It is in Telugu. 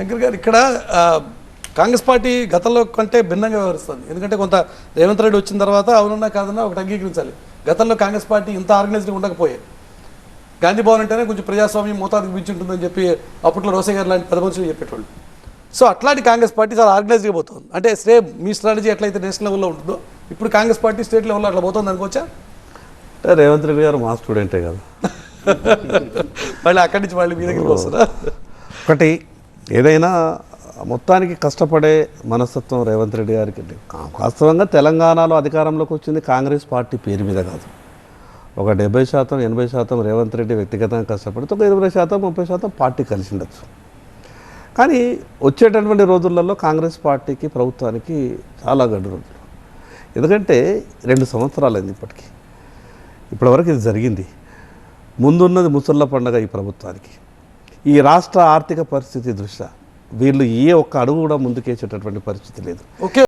శంకర్ గారు ఇక్కడ కాంగ్రెస్ పార్టీ గతంలో కంటే భిన్నంగా వ్యవహరిస్తుంది. ఎందుకంటే కొంత రేవంత్ రెడ్డి వచ్చిన తర్వాత అవునన్నా కాదన్నా ఒకటి అంగీకరించాలి. గతంలో కాంగ్రెస్ పార్టీ ఇంత ఆర్గనైజ్డ్ ఉండకపోయాయి గాంధీ భవన్ అంటేనే కొంచెం ప్రజాస్వామ్యం మోతాదుకు మించి ఉంటుందని చెప్పి అప్పట్లో రోసే గారు లాంటి పెద్ద మనుషులు చెప్పేటోళ్ళు. సో అట్లాంటి కాంగ్రెస్ పార్టీ చాలా ఆర్గనైజ్డ్గా పోతుంది. అంటే సేమ్ మీ స్ట్రాటజీ ఎట్లయితే నేషనల్ లెవెల్లో ఉంటుందో ఇప్పుడు కాంగ్రెస్ పార్టీ స్టేట్ లెవెల్లో అట్లా పోతుంది అనుకోవచ్చా? అంటే రేవంత్ రెడ్డి గారు మా స్టూడెంటే కదా. మళ్ళీ అక్కడి నుంచి మళ్ళీ మీ దగ్గరికి వస్తారా? ఒకటి ఏదైనా మొత్తానికి కష్టపడే మనస్తత్వం రేవంత్ రెడ్డి గారికి వాస్తవంగా తెలంగాణలో అధికారంలోకి వచ్చింది కాంగ్రెస్ పార్టీ పేరు మీద కాదు. ఒక డెబ్బై శాతం ఎనభై శాతం రేవంత్ రెడ్డి వ్యక్తిగతంగా కష్టపడితే ఒక ఇరవై శాతం ముప్పై శాతం పార్టీ కలిసి ఉండొచ్చు. కానీ వచ్చేటటువంటి రోజులలో కాంగ్రెస్ పార్టీకి ప్రభుత్వానికి చాలా గడ్డు రోజులు ఎందుకంటే రెండు సంవత్సరాలైంది ఇప్పటికీ. ఇప్పటివరకు ఇది జరిగింది. ముందున్నది ముసళ్ళ పండగ ఈ ప్రభుత్వానికి. ఈ రాష్ట్ర ఆర్థిక పరిస్థితి దృష్ట్యా వీళ్ళు ఏ ఒక్క అడుగు కూడా ముందుకేసేటటువంటి పరిస్థితి లేదు. ఓకే.